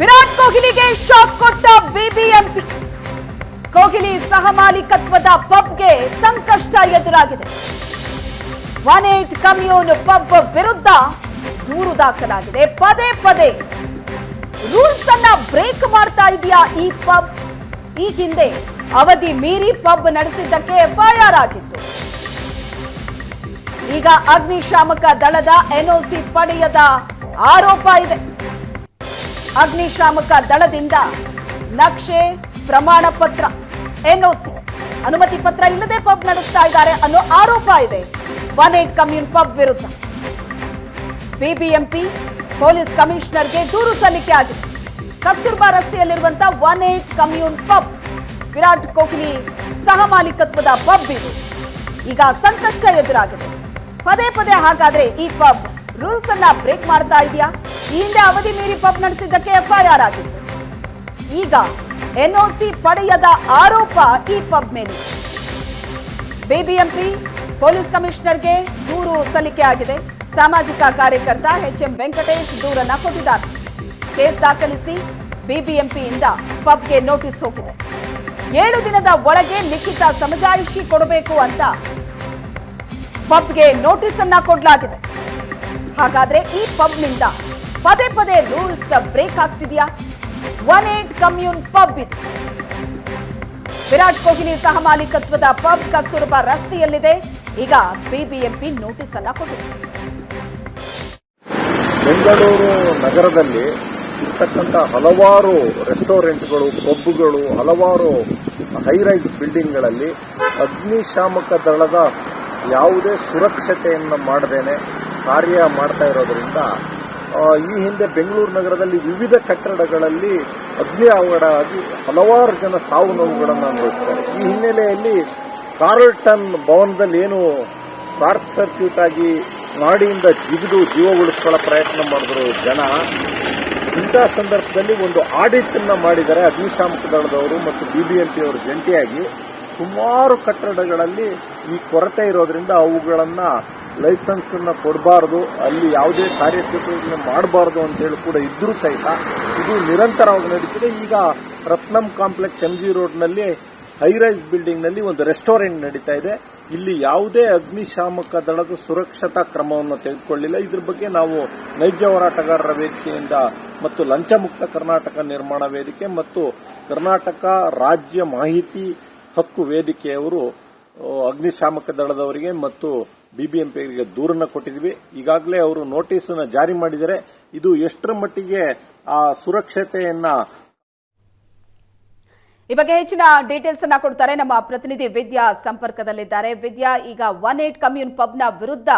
ವಿರಾಟ್ ಕೊಹ್ಲಿಗೆ ಶಾಕ್ ಕೊಟ್ಟ ಬಿಬಿಎಂಪಿ. ಕೊಹ್ಲಿ ಸಹ ಮಾಲೀಕತ್ವದ ಪಬ್ಗೆ ಸಂಕಷ್ಟ ಎದುರಾಗಿದೆ. ಒನ್ ಏಟ್ ಕಮ್ಯೂನ್ ಪಬ್ ವಿರುದ್ಧ ದೂರು ದಾಖಲಾಗಿದೆ. ಪದೇ ಪದೇ ರೂಲ್ಸ್ ಅನ್ನ ಬ್ರೇಕ್ ಮಾಡ್ತಾ ಇದೆಯಾ ಈ ಪಬ್? ಈ ಹಿಂದೆ ಅವಧಿ ಮೀರಿ ಪಬ್ ನಡೆಸಿದ್ದಕ್ಕೆ ಎಫ್ಐಆರ್ ಆಗಿತ್ತು. ಈಗ ಅಗ್ನಿಶಾಮಕ ದಳದ ಎನ್ಒಸಿ ಪಡೆಯದ ಆರೋಪ ಇದೆ. ಅಗ್ನಿಶಾಮಕ ದಳದಿಂದ ನಕ್ಷೆ ಪ್ರಮಾಣ ಪತ್ರ, ಎನ್ಒಸಿ, ಅನುಮತಿ ಪತ್ರ ಇಲ್ಲದೆ ಪಬ್ ನಡೆಸ್ತಾ ಇದ್ದಾರೆ ಅನ್ನೋ ಆರೋಪ ಇದೆ. ಒನ್ ಏಟ್ ಕಮ್ಯೂನ್ ಪಬ್ ವಿರುದ್ಧ. ಬಿಬಿಎಂಪಿ ಪೊಲೀಸ್ ಕಮಿಷನರ್ಗೆ ದೂರು ಸಲ್ಲಿಕೆ ಆಗಿದೆ. Kasturba ರಸ್ತೆಯಲ್ಲಿರುವಂತಹ one eight commune pub, Virat Kohli ಸಹ ಮಾಲೀಕತ್ವದ ಪಬ್ ಇದು. ಈಗ ಸಂಕಷ್ಟ ಎದುರಾಗಿದೆ. ಪದೇ ಪದೇ ಹಾಗಾದ್ರೆ ಈ ಪಬ್ ರೂಲ್ಸ್ ಅನ್ನ ಬ್ರೇಕ್ ಮಾಡ್ತಾ ಇದೆಯಾ? ಈ ಹಿಂದೆ ಅವಧಿ ಮೀರಿ ಪಬ್ ನಡೆಸಿದ್ದಕ್ಕೆ ಎಫ್ಐಆರ್ ಆಗಿತ್ತು. ಈಗ ಎನ್ಒಸಿ ಪಡೆಯದ ಆರೋಪ ಈ ಪಬ್ ಮೇಲೆ. ಬಿಬಿಎಂಪಿ ಪೊಲೀಸ್ ಕಮಿಷನರ್ಗೆ ದೂರು ಸಲ್ಲಿಕೆ ಆಗಿದೆ. ಸಾಮಾಜಿಕ ಕಾರ್ಯಕರ್ತ ಎಚ್ ಎಂ ವೆಂಕಟೇಶ್ ದೂರನ್ನ ಕೊಟ್ಟಿದ್ದಾರೆ. ಕೇಸ್ ದಾಖಲಿಸಿ ಬಿಬಿಎಂಪಿಯಿಂದ ಪಬ್ಗೆ ನೋಟಿಸ್ ಹೋಗಿದೆ. ಏಳು ದಿನದ ಒಳಗೆ ಲಿಖಿತ ಸಮಜಾಯಿಷಿ ಕೊಡಬೇಕು ಅಂತ ಪಬ್ಗೆ ನೋಟಿಸ್ ಅನ್ನ ಕೊಡಲಾಗಿದೆ. ಹಾಗಾದ್ರೆ ಈ ಪಬ್ನಿಂದ ಪದೇ ಪದೇ ರೂಲ್ಸ್ ಬ್ರೇಕ್ ಆಗ್ತಿದೆಯಾ? ಒನ್ ಏಟ್ ಕಮ್ಯೂನ್ ಪಬ್ ಇದು. ವಿರಾಟ್ ಕೊಹ್ಲಿ ಸಹ ಮಾಲೀಕತ್ವದ ಪಬ್ ಕಸ್ತೂರ್ಬಾ ರಸ್ತೆಯಲ್ಲಿದೆ. ಈಗ ಬಿಬಿಎಂಪಿ ನೋಟಿಸ್ ಅನ್ನ ಕೊಟ್ಟಿದೆ. ಬೆಂಗಳೂರು ನಗರದಲ್ಲಿ ಇರ್ತಕ್ಕಂಥ ಹಲವಾರು ರೆಸ್ಟೋರೆಂಟ್ಗಳು, ಪಬ್ಗಳು, ಹಲವಾರು ಹೈರೈಸ್ ಬಿಲ್ಡಿಂಗ್ಗಳಲ್ಲಿ ಅಗ್ನಿಶಾಮಕ ದಳದ ಯಾವುದೇ ಸುರಕ್ಷತೆಯನ್ನು ಮಾಡದೇನೆ ಕಾರ್ಯ ಮಾಡ್ತಾ ಇರೋದರಿಂದ ಈ ಹಿಂದೆ ಬೆಂಗಳೂರು ನಗರದಲ್ಲಿ ವಿವಿಧ ಕಟ್ಟಡಗಳಲ್ಲಿ ಅಗ್ನಿ ಅವಘಡ ಆಗಿ ಹಲವಾರು ಜನ ಸಾವು ನೋವುಗಳನ್ನು ಅನುಭವಿಸ್ತಾರೆ. ಈ ಹಿನ್ನೆಲೆಯಲ್ಲಿ ಕಾರ್ಲ್ಟನ್ ಭವನದಲ್ಲಿ ಏನು ಶಾರ್ಟ್ ಸರ್ಕ್ಯೂಟ್ ಆಗಿ ನಾಡಿಯಿಂದ ಜಿಗಿದು ಜೀವ ಉಳಿಸ್ಕೊಳ್ಳೋ ಪ್ರಯತ್ನ ಮಾಡಿದ್ರು ಜನ, ಇಂಥ ಸಂದರ್ಭದಲ್ಲಿ ಒಂದು ಆಡಿಟ್ ಅನ್ನ ಮಾಡಿದ್ದಾರೆ ಅಗ್ನಿಶಾಮಕ ದಳದವರು ಮತ್ತು ಬಿಬಿಎಂಪಿ ಅವರು ಜಂಟಿಯಾಗಿ. ಸುಮಾರು ಕಟ್ಟಡಗಳಲ್ಲಿ ಈ ಕೊರತೆ ಇರೋದ್ರಿಂದ ಅವುಗಳನ್ನ ಲೈಸೆನ್ಸ್ ಕೊಡಬಾರ್ದು, ಅಲ್ಲಿ ಯಾವುದೇ ಕಾರ್ಯಚಟುವಟಿಕೆ ಮಾಡಬಾರದು ಅಂತ ಹೇಳಿ ಕೂಡ ಇದ್ದರೂ ಸಹಿತ ಇದು ನಿರಂತರವಾಗಿ ನಡೀತಿದೆ. ಈಗ ರತ್ನಂ ಕಾಂಪ್ಲೆಕ್ಸ್ ಎಂ ಜಿ ರೋಡ್ನಲ್ಲಿ ಹೈರೈಸ್ ಬಿಲ್ಡಿಂಗ್ನಲ್ಲಿ ಒಂದು ರೆಸ್ಟೋರೆಂಟ್ ನಡೀತಾ ಇದೆ. ಇಲ್ಲಿ ಯಾವುದೇ ಅಗ್ನಿಶಾಮಕ ದಳದ ಸುರಕ್ಷತಾ ಕ್ರಮವನ್ನು ತೆಗೆದುಕೊಳ್ಳಿಲ್ಲ. ಇದ್ರ ಬಗ್ಗೆ ನಾವು ನೈಜ ಹೋರಾಟಗಾರರ ವೇದಿಕೆಯಿಂದ ಮತ್ತು ಲಂಚಮುಕ್ತ ಕರ್ನಾಟಕ ನಿರ್ಮಾಣ ವೇದಿಕೆ ಮತ್ತು ಕರ್ನಾಟಕ ರಾಜ್ಯ ಮಾಹಿತಿ ಹಕ್ಕು ವೇದಿಕೆಯವರು ಅಗ್ನಿಶಾಮಕ ದಳದವರಿಗೆ ಮತ್ತು ಬಿಬಿಎಂಪಿಗೆ ದೂರನ್ನ ಕೊಟ್ಟಿದ್ವಿ ಈಗಾಗಲೇ ಅವರು ನೋಟಿಸ್ ಜಾರಿ ಮಾಡಿದರೆ ಇದು ಎಷ್ಟರ ಮಟ್ಟಿಗೆ ಆ ಸುರಕ್ಷತೆಯನ್ನ ಈ ಬಗ್ಗೆ ಹೆಚ್ಚಿನ ಡೀಟೇಲ್ಸ್ ಅನ್ನ ಕೊಡ್ತಾರೆ ನಮ್ಮ ಪ್ರತಿನಿಧಿ ವಿದ್ಯಾ ಸಂಪರ್ಕದಲ್ಲಿದ್ದಾರೆ. ವಿದ್ಯಾ, ಈಗ ಒನ್ ಏಟ್ ಕಮ್ಯೂನ್ ಪಬ್ನ ವಿರುದ್ಧ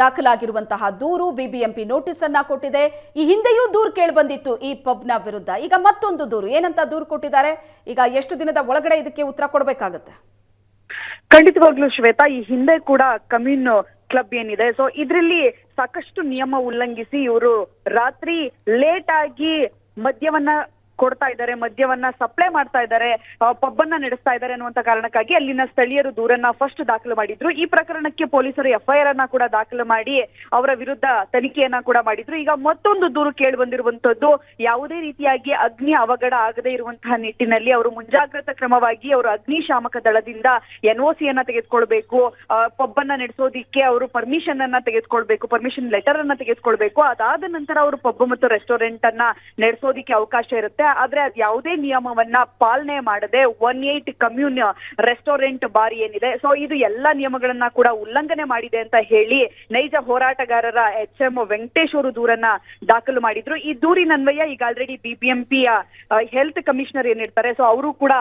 ದಾಖಲಾಗಿರುವಂತಹ ದೂರು ಬಿಬಿಎಂಪಿ ನೋಟಿಸ್ ಅನ್ನ ಕೊಟ್ಟಿದೆ. ಈ ಹಿಂದೆಯೂ ದೂರು ಕೇಳಿಬಂದಿತ್ತು ಈ ಪಬ್ನ ವಿರುದ್ಧ. ಈಗ ಮತ್ತೊಂದು ದೂರು. ಏನಂತ ದೂರು ಕೊಟ್ಟಿದ್ದಾರೆ? ಈಗ ಎಷ್ಟು ದಿನದ ಒಳಗಡೆ ಇದಕ್ಕೆ ಉತ್ತರ ಕೊಡಬೇಕಾಗುತ್ತೆ? ಖಂಡಿತವಾಗ್ಲೂ ಶ್ವೇತಾ, ಈ ಹಿಂದೆ ಕೂಡ ಕಮ್ಯೂನ್ ಕ್ಲಬ್ ಏನಿದೆ ಸೊ ಇದರಲ್ಲಿ ಸಾಕಷ್ಟು ನಿಯಮ ಉಲ್ಲಂಘಿಸಿ ಇವರು ರಾತ್ರಿ ಲೇಟ್ ಆಗಿ ಮದ್ಯವನ್ನ ಕೊಡ್ತಾ ಇದ್ದಾರೆ, ಮದ್ಯವನ್ನ ಸಪ್ಲೈ ಮಾಡ್ತಾ ಇದ್ದಾರೆ ಪಬ್ ಅನ್ನ ನಡೆಸ್ತಾ ಇದ್ದಾರೆ ಅನ್ನುವಂತ ಕಾರಣಕ್ಕಾಗಿ ಅಲ್ಲಿನ ಸ್ಥಳೀಯರು ದೂರನ್ನ ಫಸ್ಟ್ ದಾಖಲು ಮಾಡಿದ್ರು. ಈ ಪ್ರಕರಣಕ್ಕೆ ಪೊಲೀಸರು ಎಫ್ಐಆರ್ ಅನ್ನ ಕೂಡ ದಾಖಲು ಮಾಡಿ ಅವರ ವಿರುದ್ಧ ತನಿಖೆಯನ್ನ ಕೂಡ ಮಾಡಿದ್ರು. ಈಗ ಮತ್ತೊಂದು ದೂರು ಕೇಳಿ ಬಂದಿರುವಂತದ್ದು ಯಾವುದೇ ರೀತಿಯಾಗಿ ಅಗ್ನಿ ಅವಘಡ ಆಗದೇ ಇರುವಂತಹ ನಿಟ್ಟಿನಲ್ಲಿ ಅವರು ಮುಂಜಾಗ್ರತಾ ಕ್ರಮವಾಗಿ ಅವರು ಅಗ್ನಿಶಾಮಕ ದಳದಿಂದ ಎನ್ಒಸಿಯನ್ನ ತೆಗೆದುಕೊಳ್ಬೇಕು. ಪಬ್ ಅನ್ನ ನಡೆಸೋದಿಕ್ಕೆ ಅವರು ಪರ್ಮಿಷನ್ ಅನ್ನ ತೆಗೆದುಕೊಳ್ಬೇಕು ಪರ್ಮಿಷನ್ ಲೆಟರ್ ಅನ್ನ ತೆಗೆದುಕೊಳ್ಬೇಕು. ಅದಾದ ನಂತರ ಅವರು ಪಬ್ ಮತ್ತು ರೆಸ್ಟೋರೆಂಟ್ ಅನ್ನ ನಡೆಸೋದಿಕ್ಕೆ ಅವಕಾಶ ಇರುತ್ತೆ. ಆದ್ರೆ ಅದ್ ಯಾವುದೇ ನಿಯಮವನ್ನ ಪಾಲನೆ ಮಾಡದೆ one eight commune restaurant bar ಏನಿದೆ. ಸೊ ಇದು ಎಲ್ಲಾ ನಿಯಮಗಳನ್ನ ಕೂಡ ಉಲ್ಲಂಘನೆ ಮಾಡಿದೆ ಅಂತ ಹೇಳಿ ನೈಜ ಹೋರಾಟಗಾರರ ಎಚ್ ಎಂ ವೆಂಕಟೇಶ್ ಅವರು ದೂರನ್ನ ದಾಖಲು ಮಾಡಿದ್ರು. ಈ ದೂರಿನನ್ವಯ ಈಗ ಆಲ್ರೆಡಿ ಬಿಬಿಎಂಪಿಯ ಹೆಲ್ತ್ ಕಮಿಷನರ್ ಏನಿರ್ತಾರೆ ಸೊ ಅವರು ಕೂಡ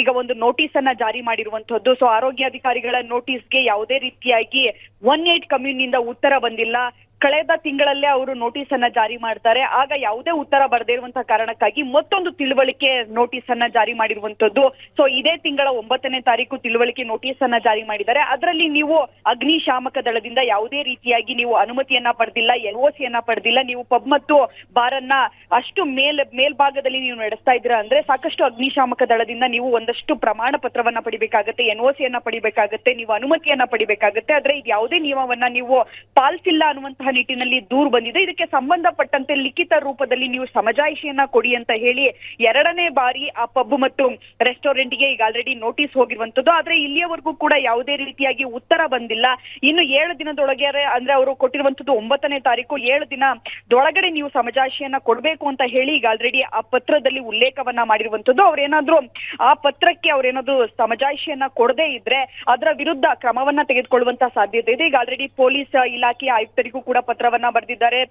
ಈಗ ಒಂದು ನೋಟಿಸ್ ಅನ್ನ ಜಾರಿ ಮಾಡಿರುವಂತಹದ್ದು ಸೊ ಆರೋಗ್ಯಾಧಿಕಾರಿಗಳ ನೋಟಿಸ್ಗೆ ಯಾವುದೇ ರೀತಿಯಾಗಿ ಒನ್ ಏಟ್ ಕಮ್ಯೂನ್ನಿಂದ ಉತ್ತರ ಬಂದಿಲ್ಲ. ಕಳೆದ ತಿಂಗಳಲ್ಲೇ ಅವರು ನೋಟಿಸ್ ಅನ್ನ ಜಾರಿ ಮಾಡ್ತಾರೆ. ಆಗ ಯಾವುದೇ ಉತ್ತರ ಬರದೇ ಇರುವಂತಹ ಕಾರಣಕ್ಕಾಗಿ ಮತ್ತೊಂದು ತಿಳುವಳಿಕೆ ನೋಟಿಸ್ ಅನ್ನ ಜಾರಿ ಮಾಡಿರುವಂತದ್ದು. ಸೊ ಇದೇ ತಿಂಗಳ ಒಂಬತ್ತನೇ ತಾರೀಕು ತಿಳುವಳಿಕೆ ನೋಟಿಸ್ ಅನ್ನ ಜಾರಿ ಮಾಡಿದ್ದಾರೆ. ಅದರಲ್ಲಿ ನೀವು ಅಗ್ನಿಶಾಮಕ ದಳದಿಂದ ಯಾವುದೇ ರೀತಿಯಾಗಿ ನೀವು ಅನುಮತಿಯನ್ನ ಪಡೆದಿಲ್ಲ ಎನ್ಒಸಿಯನ್ನ ಪಡೆದಿಲ್ಲ, ನೀವು ಪಬ್ ಮತ್ತು ಬಾರನ್ನ ಅಷ್ಟು ಮೇಲ್, ಮೇಲ್ಭಾಗದಲ್ಲಿ ನೀವು ನಡೆಸ್ತಾ ಇದ್ದೀರಾ ಅಂದ್ರೆ ಸಾಕಷ್ಟು ಅಗ್ನಿಶಾಮಕ ದಳದಿಂದ ನೀವು ಒಂದಷ್ಟು ಪ್ರಮಾಣ ಪತ್ರವನ್ನ ಪಡಿಬೇಕಾಗತ್ತೆ ಎನ್ಒಸಿಯನ್ನ ಪಡಿಬೇಕಾಗತ್ತೆ, ನೀವು ಅನುಮತಿಯನ್ನ ಪಡಿಬೇಕಾಗತ್ತೆ. ಆದ್ರೆ ಇದು ಯಾವುದೇ ನಿಯಮವನ್ನ ನೀವು ಪಾಲಿಸಿಲ್ಲ ಅನ್ನುವಂತಹ ನಿಟ್ಟಿನಲ್ಲಿ ದೂರು ಬಂದಿದೆ. ಇದಕ್ಕೆ ಸಂಬಂಧಪಟ್ಟಂತೆ ಲಿಖಿತ ರೂಪದಲ್ಲಿ ನೀವು ಸಮಜಾಯಿಷಿಯನ್ನ ಕೊಡಿ ಅಂತ ಹೇಳಿ ಎರಡನೇ ಬಾರಿ ಆ ಪಬ್ ಮತ್ತು ರೆಸ್ಟೋರೆಂಟ್ಗೆ ಈಗ ಆಲ್ರೆಡಿ ನೋಟಿಸ್ ಹೋಗಿರುವಂತದ್ದು. ಆದ್ರೆ ಇಲ್ಲಿಯವರೆಗೂ ಕೂಡ ಯಾವುದೇ ರೀತಿಯಾಗಿ ಉತ್ತರ ಬಂದಿಲ್ಲ. ಇನ್ನು ಏಳು ದಿನದೊಳಗೆ ಅಂದ್ರೆ ಅವರು ಕೊಟ್ಟಿರುವಂತದ್ದು ಒಂಬತ್ತನೇ ತಾರೀಕು. ಏಳು ದಿನದೊಳಗಡೆ ನೀವು ಸಮಜಾಯಿಷಿಯನ್ನ ಕೊಡಬೇಕು ಅಂತ ಹೇಳಿ ಈಗ ಆಲ್ರೆಡಿ ಆ ಪತ್ರದಲ್ಲಿ ಉಲ್ಲೇಖವನ್ನ ಮಾಡಿರುವಂತದ್ದು. ಅವ್ರೇನಾದ್ರೂ ಆ ಪತ್ರಕ್ಕೆ ಅವ್ರೇನಾದ್ರೂ ಸಮಜಾಯಿಷಿಯನ್ನ ಕೊಡದೇ ಇದ್ರೆ ಅದರ ವಿರುದ್ಧ ಕ್ರಮವನ್ನ ತೆಗೆದುಕೊಳ್ಳುವಂತ ಸಾಧ್ಯತೆ ಇದೆ. ಈಗ ಆಲ್ರೆಡಿ ಪೊಲೀಸ್ ಇಲಾಖೆಯ ಆಯುಕ್ತರಿಗೂ ಕೂಡ ಪತ್ರವನ್ನ ಬರೆದಿದ್ದಾರೆ.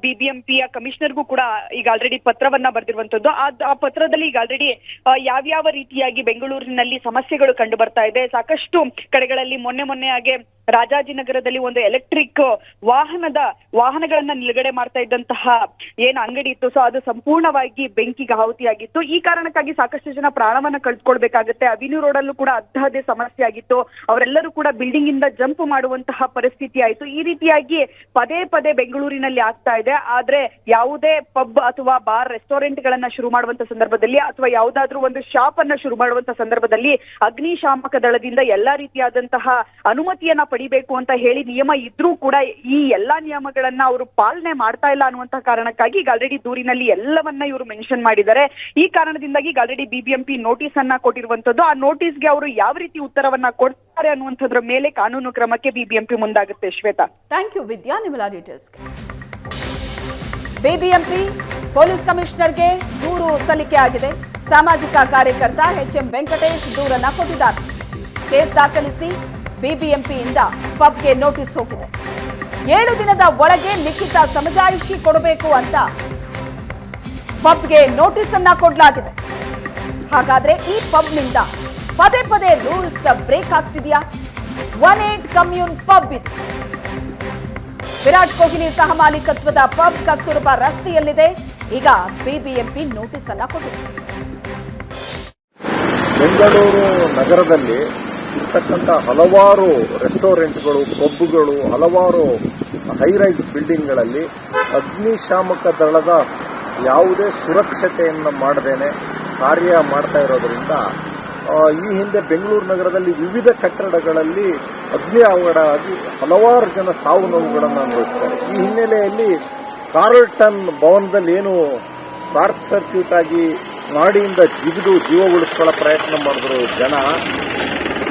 ಬಿಬಿಎಂಪಿಯ ಕಮಿಷನರ್ಗೂ ಕೂಡ ಈಗ ಆಲ್ರೆಡಿ ಪತ್ರವನ್ನ ಬರೆದಿರುವಂತದ್ದು. ಆ ಪತ್ರದಲ್ಲಿ ಈಗ ಆಲ್ರೆಡಿ ಯಾವ್ಯಾವ ರೀತಿಯಾಗಿ ಬೆಂಗಳೂರಿನಲ್ಲಿ ಸಮಸ್ಯೆಗಳು ಕಂಡು ಬರ್ತಾ ಇದೆ. ಸಾಕಷ್ಟು ಕಡೆಗಳಲ್ಲಿ ಮೊನ್ನೆ ಮೊನ್ನೆ ಹಾಗೆ ರಾಜಾಜಿನಗರದಲ್ಲಿ ಒಂದು ಎಲೆಕ್ಟ್ರಿಕ್ ವಾಹನದ ವಾಹನಗಳನ್ನ ನಿಲುಗಡೆ ಮಾಡ್ತಾ ಇದ್ದಂತಹ ಏನು ಅಂಗಡಿ ಇತ್ತು. ಸೊ ಅದು ಸಂಪೂರ್ಣವಾಗಿ ಬೆಂಕಿಗೆ ಆಹುತಿಯಾಗಿತ್ತು. ಈ ಕಾರಣಕ್ಕಾಗಿ ಸಾಕಷ್ಟು ಜನ ಪ್ರಾಣವನ್ನ ಕಳ್ಸ್ಕೊಳ್ಬೇಕಾಗತ್ತೆ. ಅವಿನ್ಯೂ ರೋಡ್ ಅಲ್ಲೂ ಕೂಡ ಅಂತಹದೇ ಸಮಸ್ಯೆ ಆಗಿತ್ತು. ಅವರೆಲ್ಲರೂ ಕೂಡ ಬಿಲ್ಡಿಂಗ್ ಇಂದ ಜಂಪ್ ಮಾಡುವಂತಹ ಪರಿಸ್ಥಿತಿ ಆಯಿತು. ಈ ರೀತಿಯಾಗಿ ಪದೇ ಪದೇ ಬೆಂಗಳೂರಿನಲ್ಲಿ ಆಗ್ತಾ ಇದೆ. ಆದ್ರೆ ಯಾವುದೇ ಪಬ್ ಅಥವಾ ಬಾರ್ ರೆಸ್ಟೋರೆಂಟ್ ಗಳನ್ನ ಶುರು ಮಾಡುವಂತ ಸಂದರ್ಭದಲ್ಲಿ ಅಥವಾ ಯಾವುದಾದ್ರೂ ಒಂದು ಶಾಪ್ ಅನ್ನ ಶುರು ಮಾಡುವಂತ ಸಂದರ್ಭದಲ್ಲಿ ಅಗ್ನಿಶಾಮಕ ದಳದಿಂದ ಎಲ್ಲಾ ರೀತಿಯಾದಂತಹ ಅನುಮತಿಯನ್ನ ಪಡಿಬೇಕು ಅಂತ ಹೇಳಿ ನಿಯಮ ಇದ್ರೂ ಕೂಡ ಈ ಎಲ್ಲಾ ನಿಯಮಗಳನ್ನ ಅವರು ಪಾಲನೆ ಮಾಡ್ತಾ ಇಲ್ಲ ಅನ್ನುವಂತಹ ಕಾರಣಕ್ಕಾಗಿ ಈಗ ಆಲ್ರೆಡಿ ದೂರಿನಲ್ಲಿ ಎಲ್ಲವನ್ನ ಇವರು ಮೆನ್ಷನ್ ಮಾಡಿದ್ದಾರೆ. ಈ ಕಾರಣದಿಂದಾಗಿ ಈಗ ಆಲ್ರೆಡಿ ಬಿಬಿಎಂಪಿ ನೋಟಿಸ್ ಅನ್ನ ಕೊಟ್ಟಿರುವಂತದ್ದು ಆ ನೋಟಿಸ್ಗೆ ಅವರು ಯಾವ ರೀತಿ ಉತ್ತರವನ್ನ ಕೊಡ್ತಾರೆ ಅನ್ನುವಂಥದ್ರ ಮೇಲೆ ಕಾನೂನು ಕ್ರಮಕ್ಕೆ ಬಿಬಿಎಂಪಿ ಮುಂದಾಗುತ್ತೆ ಶ್ವೇತಾ. ಥ್ಯಾಂಕ್ ಯು ವಿದ್ಯಾ ನಿಮ್ಮೆಲ್ಲ ಡೀಟೇಲ್ಸ್ ಬಿಬಿಎಂಪಿ ಪೊಲೀಸ್ ಕಮಿಷನರ್ಗೆ ದೂರು ಸಲ್ಲಿಕೆ ಆಗಿದೆ. ಸಾಮಾಜಿಕ ಕಾರ್ಯಕರ್ತ ಎಚ್ ಎಂ ವೆಂಕಟೇಶ್ ದೂರನ್ನ ಕೊಟ್ಟಿದ್ದಾರೆ. ಕೇಸ್ ದಾಖಲಿಸಿ ಬಿಬಿಎಂಪಿಯಿಂದ ಪಬ್ಗೆ ನೋಟಿಸ್ ಹೋಗಿದೆ ಏಳು ದಿನದ ಒಳಗೆ ಲಿಖಿತ ಸಮಜಾಯಿಷಿ ಕೊಡಬೇಕು ಅಂತ ಪಬ್ಗೆ ನೋಟಿಸ್ ಅನ್ನ ಕೊಡಲಾಗಿದೆ. ಹಾಗಾದ್ರೆ ಈ ಪಬ್ನಿಂದ ಪದೇ ಪದೇ ರೂಲ್ಸ್ ಬ್ರೇಕ್ ಆಗ್ತಿದೆಯಾ? ಒನ್ ಏಟ್ ಕಮ್ಯೂನ್ ಪಬ್ ಇದು. ವಿರಾಟ್ ಕೊಹ್ಲಿ ಸಹ ಮಾಲೀಕತ್ವದ ಪಬ್ ಕಸ್ತೂರ್ಬಾ ರಸ್ತೆಯಲ್ಲಿದೆ. ಈಗ ಬಿಬಿಎಂಪಿ ನೋಟಿಸ್ ಅನ್ನ ಕೊಟ್ಟಿದೆ. ಬೆಂಗಳೂರು ನಗರದಲ್ಲಿ ಇರ್ತಕ್ಕಂಥ ಹಲವಾರು ರೆಸ್ಟೋರೆಂಟ್ಗಳು, ಪಬ್ಗಳು, ಹಲವಾರು ಹೈರೈಸ್ ಬಿಲ್ಡಿಂಗ್ಗಳಲ್ಲಿ ಅಗ್ನಿಶಾಮಕ ದಳದ ಯಾವುದೇ ಸುರಕ್ಷತೆಯನ್ನು ಮಾಡದೇನೆ ಕಾರ್ಯ ಮಾಡ್ತಾ ಇರೋದ್ರಿಂದ ಈ ಹಿಂದೆ ಬೆಂಗಳೂರು ನಗರದಲ್ಲಿ ವಿವಿಧ ಕಟ್ಟಡಗಳಲ್ಲಿ ಅಗ್ನಿ ಅವಘಡ ಆಗಿ ಹಲವಾರು ಜನ ಸಾವು ನೋವುಗಳನ್ನು ಅನುಭವಿಸ್ತಾರೆ. ಈ ಹಿನ್ನೆಲೆಯಲ್ಲಿ ಕಾರ್ಲ್ಟನ್ ಭವನದಲ್ಲಿ ಏನು ಶಾರ್ಟ್ ಸರ್ಕ್ಯೂಟ್ ಆಗಿ ನಾಡಿಯಿಂದ ಜಿಗಿದು ಜೀವ ಉಳಿಸ್ಕೊಳ್ಳೋ ಪ್ರಯತ್ನ ಮಾಡಿದ್ರು ಜನ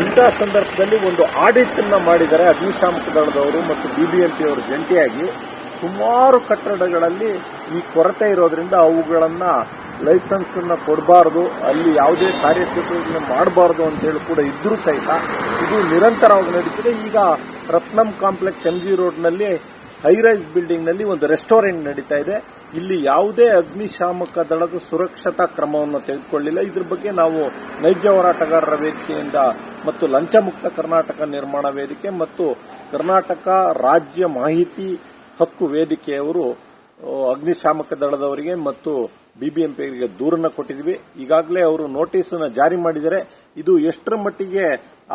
ಇಂಥ ಸಂದರ್ಭದಲ್ಲಿ ಒಂದು ಆಡಿಟ್ ಅನ್ನ ಮಾಡಿದ್ದಾರೆ ಅಗ್ನಿಶಾಮಕ ದಳದವರು ಮತ್ತು ಬಿಬಿಎಂಪಿ ಅವರು ಜಂಟಿಯಾಗಿ. ಸುಮಾರು ಕಟ್ಟಡಗಳಲ್ಲಿ ಈ ಕೊರತೆ ಇರೋದ್ರಿಂದ ಅವುಗಳನ್ನ ಲೈಸೆನ್ಸ್ ಅನ್ನ ಕೊಡಬಾರದು, ಅಲ್ಲಿ ಯಾವುದೇ ಕಾರ್ಯಚಟುವಟಿಕೆ ಮಾಡಬಾರದು ಅಂತೇಳಿ ಕೂಡ ಇದ್ರೂ ಸಹಿತ ಇದು ನಿರಂತರವಾಗಿ ನಡೀತಿದೆ. ಈಗ ರತ್ನಂ ಕಾಂಪ್ಲೆಕ್ಸ್ ಎಂ ಜಿ ರೋಡ್ನಲ್ಲಿ ಹೈರೈಸ್ ಬಿಲ್ಡಿಂಗ್ನಲ್ಲಿ ಒಂದು ರೆಸ್ಟೋರೆಂಟ್ ನಡೀತಾ ಇದೆ. ಇಲ್ಲಿ ಯಾವುದೇ ಅಗ್ನಿಶಾಮಕ ದಳದ ಸುರಕ್ಷತಾ ಕ್ರಮವನ್ನು ತೆಗೆದುಕೊಳ್ಳಿಲ್ಲ. ಇದ್ರ ಬಗ್ಗೆ ನಾವು ನೈಜ ಹೋರಾಟಗಾರರ ವೇದಿಕೆಯಿಂದ ಮತ್ತು ಲಂಚ ಮುಕ್ತ ಕರ್ನಾಟಕ ನಿರ್ಮಾಣ ವೇದಿಕೆ ಮತ್ತು ಕರ್ನಾಟಕ ರಾಜ್ಯ ಮಾಹಿತಿ ಹಕ್ಕು ವೇದಿಕೆಯವರು ಅಗ್ನಿಶಾಮಕ ದಳದವರಿಗೆ ಮತ್ತು ಬಿಬಿಎಂಪಿಗೆ ದೂರನ್ನು ಕೊಟ್ಟಿದ್ವಿ. ಈಗಾಗಲೇ ಅವರು ನೋಟಿಸ್ ಜಾರಿ ಮಾಡಿದರೆ ಇದು ಎಷ್ಟರ ಮಟ್ಟಿಗೆ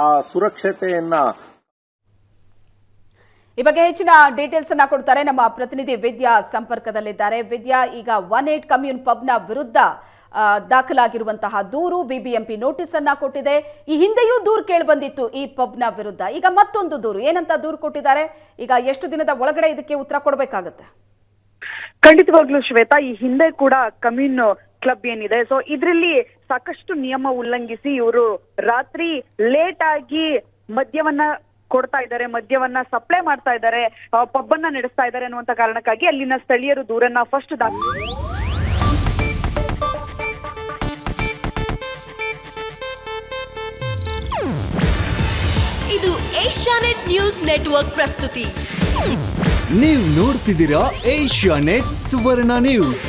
ಆ ಸುರಕ್ಷತೆಯನ್ನ ಈ ಬಗ್ಗೆ ಹೆಚ್ಚಿನ ಡೀಟೇಲ್ಸ್ ಅನ್ನ ಕೊಡ್ತಾರೆ ನಮ್ಮ ಪ್ರತಿನಿಧಿ ವಿದ್ಯಾ ಸಂಪರ್ಕದಲ್ಲಿದ್ದಾರೆ. ವಿದ್ಯಾ, ಈಗ ಒನ್ ಏಟ್ ಕಮ್ಯೂನ್ ಪಬ್ನ ವಿರುದ್ಧ ದಾಖಲಾಗಿರುವಂತಹ ದೂರು ಬಿಬಿಎಂಪಿ ನೋಟಿಸ್ ಅನ್ನ ಕೊಟ್ಟಿದೆ. ಈ ಹಿಂದೆಯೂ ದೂರು ಕೇಳಿಬಂದಿತ್ತು ಈ ಪಬ್ನ ವಿರುದ್ಧ. ಈಗ ಮತ್ತೊಂದು ದೂರು. ಏನಂತ ದೂರು ಕೊಟ್ಟಿದ್ದಾರೆ? ಈಗ ಎಷ್ಟು ದಿನದ ಒಳಗಡೆ ಇದಕ್ಕೆ ಉತ್ತರ ಕೊಡಬೇಕಾಗುತ್ತೆ? ಖಂಡಿತವಾಗ್ಲೂ ಶ್ವೇತಾ, ಈ ಹಿಂದೆ ಕೂಡ ಕಮ್ಯೂನ್ ಕ್ಲಬ್ ಏನಿದೆ. ಸೊ ಇದರಲ್ಲಿ ಸಾಕಷ್ಟು ನಿಯಮ ಉಲ್ಲಂಘಿಸಿ ಇವರು ರಾತ್ರಿ ಲೇಟ್ ಆಗಿ ಮದ್ಯವನ್ನ ಕೊಡ್ತಾ ಇದ್ದಾರೆ ಮದ್ಯವನ್ನ ಸಪ್ಲೈ ಮಾಡ್ತಾ ಇದ್ದಾರೆ ಪಬ್ ಅನ್ನ ನಡೆಸ್ತಾ ಇದ್ದಾರೆ ಅನ್ನುವಂತ ಕಾರಣಕ್ಕಾಗಿ ಅಲ್ಲಿನ ಸ್ಥಳೀಯರು ದೂರನ್ನ ಫಸ್ಟ್ ದಾಖಲೆ ಇದು ಏಷ್ಯಾನೆಟ್ ನ್ಯೂಸ್ ನೆಟ್ವರ್ಕ್ ಪ್ರಸ್ತುತಿ. ನೀವು ನೋಡ್ತಿದ್ದೀರಾ ಏಷ್ಯಾ ನೆಟ್ ಸುವರ್ಣ ನ್ಯೂಸ್.